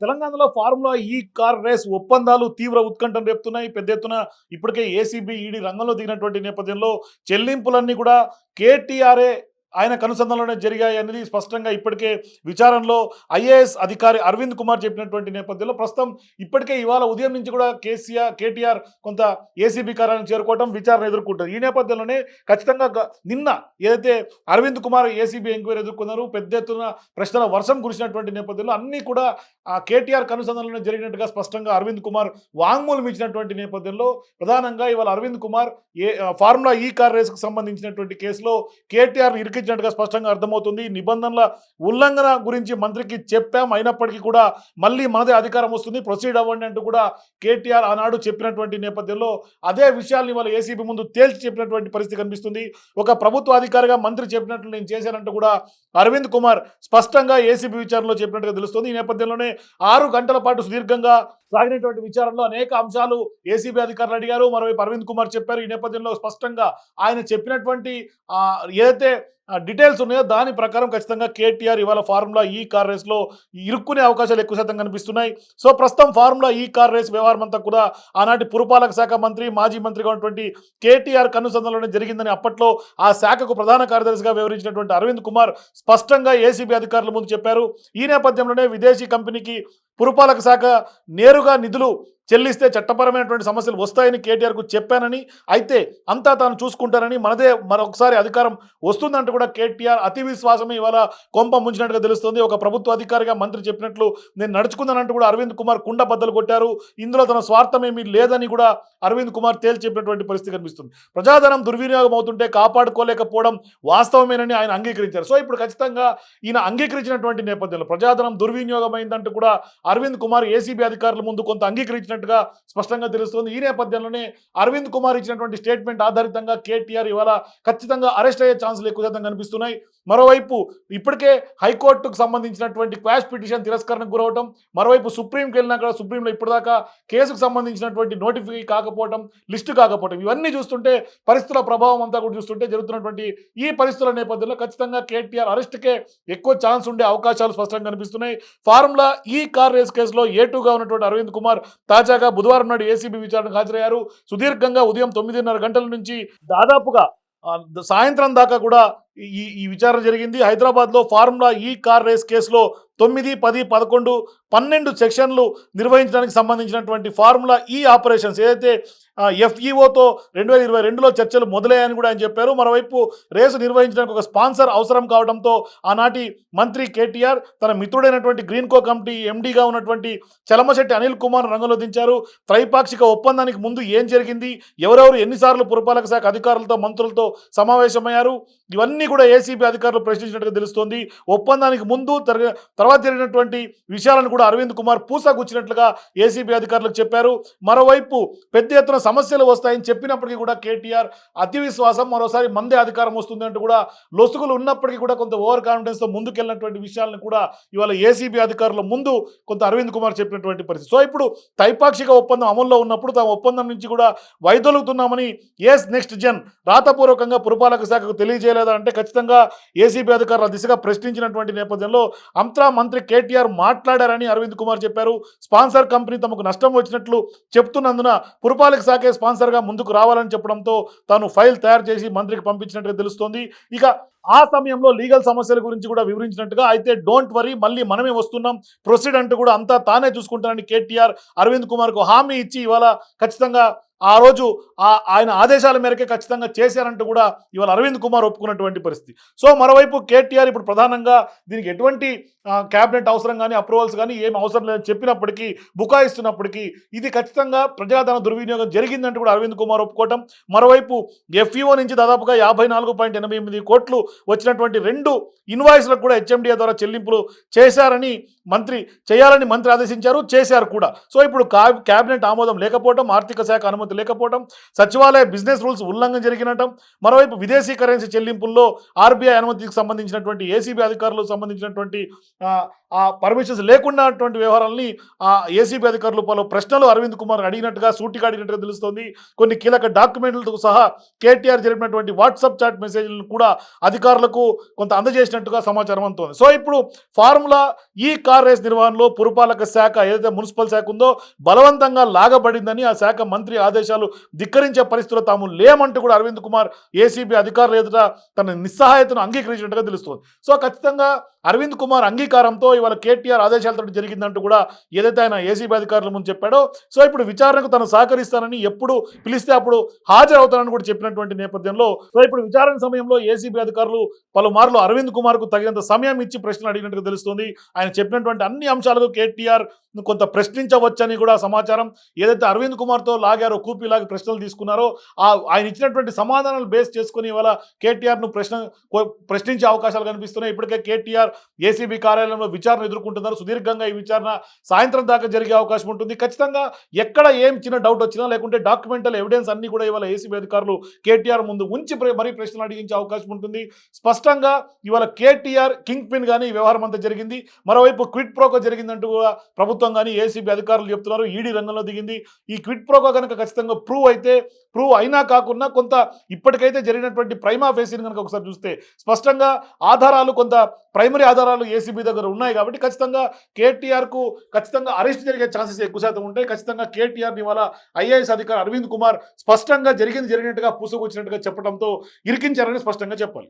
తెలంగాణలో formula E car race ఒప్పందాలు తీవ్ర ఉత్కంఠను రేపుతున్నాయి. పెద్ద ఎత్తున ఇప్పటికే ఏసీబీ ఈడీ రంగంలో దిగినటువంటి నేపథ్యంలో చెల్లింపులన్నీ కూడా కేటీఆర్ఏ ఆయన అనుసంధానంలోనే జరిగాయి అనేది స్పష్టంగా ఇప్పటికే విచారణలో ఐఏఎస్ అధికారి అరవింద్ కుమార్ చెప్పినటువంటి నేపథ్యంలో ప్రస్తుతం ఇప్పటికే ఇవాళ ఉదయం నుంచి కూడా కేసీఆర్ కేటీఆర్ కొంత ఏసీబీ కార్యాలయం చేరుకోవడం విచారణ ఎదుర్కొంటారు ఈ నేపథ్యంలోనే ఖచ్చితంగా నిన్న ఏదైతే అరవింద్ కుమార్ ఏసీబీ ఎంక్వైరీ ఎదుర్కొన్నారు పెద్ద ఎత్తున ప్రశ్నల వర్షం కురిసినటువంటి నేపథ్యంలో అన్నీ కూడా ఆ కేటీఆర్ కనుసంధానంలో జరిగినట్టుగా స్పష్టంగా అరవింద్ కుమార్ వాంగ్మూలం ఇచ్చినటువంటి నేపథ్యంలో ప్రధానంగా ఇవాళ అరవింద్ కుమార్ ఏ ఫార్ములా ఈ కార్ రేస్కు సంబంధించినటువంటి కేసులో కేటీఆర్ ఇరికించినట్టుగా స్పష్టంగా అర్థమవుతుంది. నిబంధనల ఉల్లంఘన గురించి మంత్రికి చెప్పాం. అయినప్పటికీ కూడా మళ్ళీ మనదే అధికారం వస్తుంది. ప్రొసీడ్ అవ్వండి అంటూ కూడా కేటీఆర్ ఆనాడు చెప్పినటువంటి నేపథ్యంలో అదే విషయాల్ని వాళ్ళ ఏసీబీ ముందు తేల్చి చెప్పినటువంటి పరిస్థితి కనిపిస్తుంది. ఒక ప్రభుత్వ అధికారిగా మంత్రి చెప్పినట్లు నేను చేశానంటూ కూడా అరవింద్ కుమార్ స్పష్టంగా ఏసీబీ విచారణలో చెప్పినట్టుగా తెలుస్తుంది. ఈ నేపథ్యంలోనే ఆరు గంటల పాటు సుదీర్ఘంగా సాగినటువంటి విచారణలో అనేక అంశాలు ఏసీబీ అధికారులు అడిగారు. మరోవైపు అరవింద్ కుమార్ చెప్పారు. ఈ నేపథ్యంలో స్పష్టంగా ఆయన చెప్పినటువంటి ఏదైతే డీటెయిల్స్ ఉన్నాయో దాని ప్రకారం ఖచ్చితంగా కేటీఆర్ ఇవాళ ఫార్ములా ఈ కార్ రేస్లో ఇరుక్కునే అవకాశాలు ఎక్కువ శాతం కనిపిస్తున్నాయి. సో ప్రస్తుతం ఫార్ములా ఈ కార్ రేస్ వ్యవహారం అంతా కూడా ఆనాటి పురపాలక శాఖ మంత్రి మాజీ మంత్రిగా ఉన్నటువంటి కేటీఆర్ కన్నుసంధంలోనే జరిగిందని అప్పట్లో ఆ శాఖకు ప్రధాన కార్యదర్శిగా వివరించినటువంటి అరవింద్ కుమార్ స్పష్టంగా ఏసీబీ అధికారుల ముందు చెప్పారు. ఈ నేపథ్యంలోనే విదేశీ కంపెనీకి పురపాలక శాఖ నేరుగా నిధులు చెల్లిస్తే చట్టపరమైనటువంటి సమస్యలు వస్తాయని కేటీఆర్కు చెప్పానని అయితే అంతా తాను చూసుకుంటానని మనదే మరొకసారి అధికారం వస్తుందంటూ కూడా కేటీఆర్ అతి విశ్వాసమే ఇవాళ కొంప ముంచినట్టుగా తెలుస్తుంది. ఒక ప్రభుత్వ అధికారిగా మంత్రి చెప్పినట్లు నేను నడుచుకుందానంటూ కూడా అరవింద్ కుమార్ కుండ బద్దలు కొట్టారు. ఇందులో తన స్వార్థం ఏమీ లేదని కూడా అరవింద్ కుమార్ తేల్చి చెప్పినటువంటి పరిస్థితి కనిపిస్తుంది. ప్రజాధనం దుర్వినియోగం అవుతుంటే కాపాడుకోలేకపోవడం వాస్తవమేనని ఆయన అంగీకరించారు. సో ఇప్పుడు ఖచ్చితంగా ఈయన అంగీకరించినటువంటి నేపథ్యంలో ప్రజాధనం దుర్వినియోగం అయిందంటూ కూడా అరవింద్ కుమార్ ఏసీబీ అధికారుల ముందు కొంత అంగీకరించిన చేసినట్టుగా స్పష్టంగా తెలుస్తుంది. ఈ నేపథ్యంలోనే అరవింద్ కుమార్ ఇచ్చినటువంటి స్టేట్మెంట్ ఆధారితంగా కేటీఆర్ ఇవాళ ఖచ్చితంగా అరెస్ట్ అయ్యే ఛాన్సులు ఎక్కువ శాతం కనిపిస్తున్నాయి. మరోవైపు ఇప్పటికే హైకోర్టుకు సంబంధించినటువంటి క్వాష్ పిటిషన్ తిరస్కరణకు గురవటం మరోవైపు సుప్రీంకి వెళ్ళినా కూడా సుప్రీంలో ఇప్పటిదాకా కేసుకు సంబంధించినటువంటి నోటిఫై కాకపోవటం లిస్టు కాకపోవటం ఇవన్నీ చూస్తుంటే పరిస్థితుల ప్రభావం అంతా కూడా చూస్తుంటే జరుగుతున్నటువంటి ఈ పరిస్థితుల నేపథ్యంలో ఖచ్చితంగా కేటీఆర్ అరెస్ట్కే ఎక్కువ ఛాన్స్ ఉండే అవకాశాలు స్పష్టంగా కనిపిస్తున్నాయి. ఫార్ములా ఈ కార్ రేస్ కేసులో ఏటుగా ఉన్నటువంటి అరవింద్ కుమార్ తాజాగా బుధవారం నాడు ఏసీబీ విచారణకు హాజరయ్యారు. సుదీర్ఘంగా ఉదయం తొమ్మిదిన్నర గంటల నుంచి దాదాపుగా సాయంత్రం దాకా కూడా ఈ ఈ విచారణ జరిగింది. హైదరాబాద్లో ఫార్ములా ఈ కార్ రేస్ కేసులో తొమ్మిది పది పదకొండు పన్నెండు సెక్షన్లు నిర్వహించడానికి సంబంధించినటువంటి ఫార్ములా ఈ ఆపరేషన్స్ ఏదైతే ఎఫ్ఈఓతో రెండు వేల ఇరవై రెండులో చర్చలు మొదలయ్యాయని కూడా ఆయన చెప్పారు. మరోవైపు రేసు నిర్వహించడానికి ఒక స్పాన్సర్ అవసరం కావడంతో ఆనాటి మంత్రి కేటీఆర్ తన మిత్రుడైనటువంటి గ్రీన్ కో కమిటీ ఎండీగా ఉన్నటువంటి చలమశెట్టి అనిల్ కుమార్ రంగంలో దించారు త్రైపాక్షిక ఒప్పందానికి ముందు ఏం జరిగింది? ఎవరెవరు ఎన్నిసార్లు పురపాలక శాఖ అధికారులతో మంత్రులతో సమావేశమయ్యారు? ఇవన్నీ కూడా ఏసీబీ అధికారులు ప్రశ్నించినట్టుగా తెలుస్తోంది. ఒప్పందానికి ముందు తర్వాత జరిగినటువంటి విషయాలను కూడా అరవింద్ కుమార్ పూసగుచ్చినట్లుగా ఏసీబీ అధికారులకు చెప్పారు. మరోవైపు పెద్ద ఎత్తున సమస్యలు వస్తాయని చెప్పినప్పటికీ కూడా కేటీఆర్ అతి విశ్వాసం మరోసారి మందే అధికారం వస్తుంది అంటూ కూడా లొసుగులు ఉన్నప్పటికీ కూడా కొంత ఓవర్ కాన్ఫిడెన్స్తో ముందుకెళ్ళినటువంటి విషయాలను కూడా ఇవాళ ఏసీబీ అధికారుల ముందు కొంత అరవింద్ కుమార్ చెప్పినటువంటి పరిస్థితి. సో ఇప్పుడు తైపాక్షిక ఒప్పందం అమల్లో ఉన్నప్పుడు తమ ఒప్పందం నుంచి కూడా వైదొలుగుతున్నామని ఎస్ నెక్స్ట్ జన్ రాతపూర్వకంగా పురపాలక శాఖకు తెలియజేయలేదా అంటే ఖచ్చితంగా ఏసీబీ అధికారుల దిశగా ప్రశ్నించినటువంటి నేపథ్యంలో అంతరా మంత్రి కేటీఆర్ మాట్లాడారని అరవింద్ కుమార్ చెప్పారు. స్పాన్సర్ కంపెనీ తమకు నష్టం వచ్చినట్లు చెప్తున్నందున పురపాలక శాఖ స్పాన్సర్గా ముందుకు రావాలని చెప్పడంతో తాను ఫైల్ తయారు చేసి మంత్రికి పంపించినట్టుగా తెలుస్తోంది. ఇక ఆ సమయంలో లీగల్ సమస్యల గురించి కూడా వివరించినట్టుగా అయితే డోంట్ వరీ మళ్ళీ మనమే వస్తున్నాం. ప్రొసీడ్ అంటూ కూడా అంతా తానే చూసుకుంటానని కేటీఆర్ అరవింద్ కుమార్కు హామీ ఇచ్చి ఇవాళ ఖచ్చితంగా ఆ రోజు ఆ ఆయన ఆదేశాల మేరకే ఖచ్చితంగా చేశారంటూ కూడా ఇవాళ అరవింద్ కుమార్ ఒప్పుకున్నటువంటి పరిస్థితి. సో మరోవైపు కేటీఆర్ ఇప్పుడు ప్రధానంగా దీనికి ఎటువంటి క్యాబినెట్ అవసరం కానీ అప్రూవల్స్ కానీ ఏం అవసరం లేదని చెప్పినప్పటికీ బుకాయిస్తున్నప్పటికీ ఇది ఖచ్చితంగా ప్రజాధన దుర్వినియోగం జరిగిందంటూ కూడా అరవింద్ కుమార్ ఒప్పుకోవటం. మరోవైపు ఎఫ్ఈఓ నుంచి దాదాపుగా యాభై నాలుగు పాయింట్ ఎనభై ఎనిమిది కోట్లు వచ్చినటువంటి రెండు ఇన్వాయిస్లకు కూడా హెచ్ఎండిఏ ద్వారా చెల్లింపులు చేశారని మంత్రి చేయాలని మంత్రి ఆదేశించారు చేశారు కూడా. సో ఇప్పుడు కా- ఆమోదం లేకపోవడం ఆర్థిక శాఖ అనుమతి లేకపోవడం సచివాలయ బిజినెస్ రూల్స్ ఉల్లంఘన జరిగినటం మరోవైపు విదేశీ కరెన్సీ చెల్లింపుల్లో ఆర్బీఐ అనుమతికి సంబంధించినటువంటి ఏసీబీ అధికారులకు సంబంధించినటువంటి ఆ, పర్మిషన్స్ లేకుండా అటువంటి వ్యవహారాలని ఆ ఏసీబీ అధికారులు పలు ప్రశ్నలు అరవింద్ కుమార్ అడిగినట్టుగా సూటిగా అడిగినట్టుగా తెలుస్తోంది. కొన్ని కీలక డాక్యుమెంట్లతో సహా కేటీఆర్ జరిపినటువంటి వాట్సాప్ చాట్ మెసేజ్లను కూడా అధికారులకు కొంత అందజేసినట్టుగా సమాచారం అందుతోంది. సో ఇప్పుడు ఫార్ములా ఈ కార్ రేస్ నిర్వహణలో పురపాలక శాఖ ఏదైతే మున్సిపల్ శాఖ ఉందో బలవంతంగా లాగబడిందని ఆ శాఖ మంత్రి ఆదేశాలు ధిక్కరించే పరిస్థితుల్లో తాము లేమంటూ కూడా అరవింద్ కుమార్ ఏసీబీ అధికారులు ఎదుట తన నిస్సహాయతను అంగీకరించినట్టుగా తెలుస్తుంది. సో ఖచ్చితంగా అరవింద్ కుమార్ అంగీకారంతో ఇవాళ కేటీఆర్ ఆదేశాలతో జరిగిందంటూ కూడా ఏదైతే ఆయన ఏసీబీ అధికారుల ముందు చెప్పాడో సో ఇప్పుడు విచారణకు తను సహకరిస్తానని ఎప్పుడు పిలిస్తే అప్పుడు హాజరవుతానని కూడా చెప్పినటువంటి నేపథ్యంలో సో ఇప్పుడు విచారణ సమయంలో ఏసీబీ అధికారులు పలుమార్లు అరవింద్ కుమార్కు తగినంత సమయం ఇచ్చి ప్రశ్నలు అడిగినట్టుగా తెలుస్తుంది. ఆయన చెప్పినటువంటి అన్ని అంశాలకు కేటీఆర్ కొంత ప్రశ్నించవచ్చని కూడా సమాచారం ఏదైతే అరవింద్ కుమార్తో లాగారో కూపీ లాగి ప్రశ్నలు తీసుకున్నారో ఆ ఆయన ఇచ్చినటువంటి సమాధానాలు బేస్ చేసుకుని ఇవాళ కేటీఆర్ను ప్రశ్న ప్రశ్నించే అవకాశాలు కనిపిస్తున్నాయి. ఇప్పటికే కేటీఆర్ ఏసీబీ కార్యాలయంలో విచారణ ఎదుర్కొంటున్నారు. సుదీర్ఘంగా ఈ విచారణ సాయంత్రం దాకా జరిగే అవకాశం ఉంటుంది. ఖచ్చితంగా ఎక్కడ ఏం చిన్న డౌట్ వచ్చినా లేకుంటే డాక్యుమెంటల్ ఎవిడెన్స్ అన్ని కూడా ఇవాళ ఏసీబీ అధికారులు కేటీఆర్ ముందు ఉంచి ప్ర- మరీ ప్రశ్నలు అడిగించే అవకాశం ఉంటుంది. స్పష్టంగా ఇవాళ కేటీఆర్ కింగ్ పిన్ కానీ వ్యవహారం అంతా జరిగింది. మరోవైపు క్విట్ ప్రోకో జరిగిందంటూ కూడా ప్రభుత్వం కానీ ఏసీబీ అధికారులు చెప్తున్నారు. ఈడీ రంగంలో దిగింది. ఈ క్విట్ ప్రోకో కనుక ఖచ్చితంగా ప్రూవ్ అయితే ప్రూవ్ అయినా కాకుండా కొంత ఇప్పటికైతే జరిగినటువంటి ప్రైమా ఫేసీని కనుక ఒకసారి చూస్తే స్పష్టంగా ఆధారాలు కొంత ప్రైమరీ ఆధారాలు ఏసీబీ దగ్గర ఉన్నాయి కాబట్టి ఖచ్చితంగా కేటీఆర్కు ఖచ్చితంగా అరెస్ట్ జరిగే ఛాన్సెస్ ఎక్కువ శాతం ఉంటాయి. ఖచ్చితంగా కేటీఆర్ని ఇవాళ ఐఏఎస్ అధికారి అరవింద్ కుమార్ స్పష్టంగా జరిగింది జరిగినట్టుగా పూసుకొచ్చినట్టుగా చెప్పడంతో ఇరికించారని స్పష్టంగా చెప్పాలి.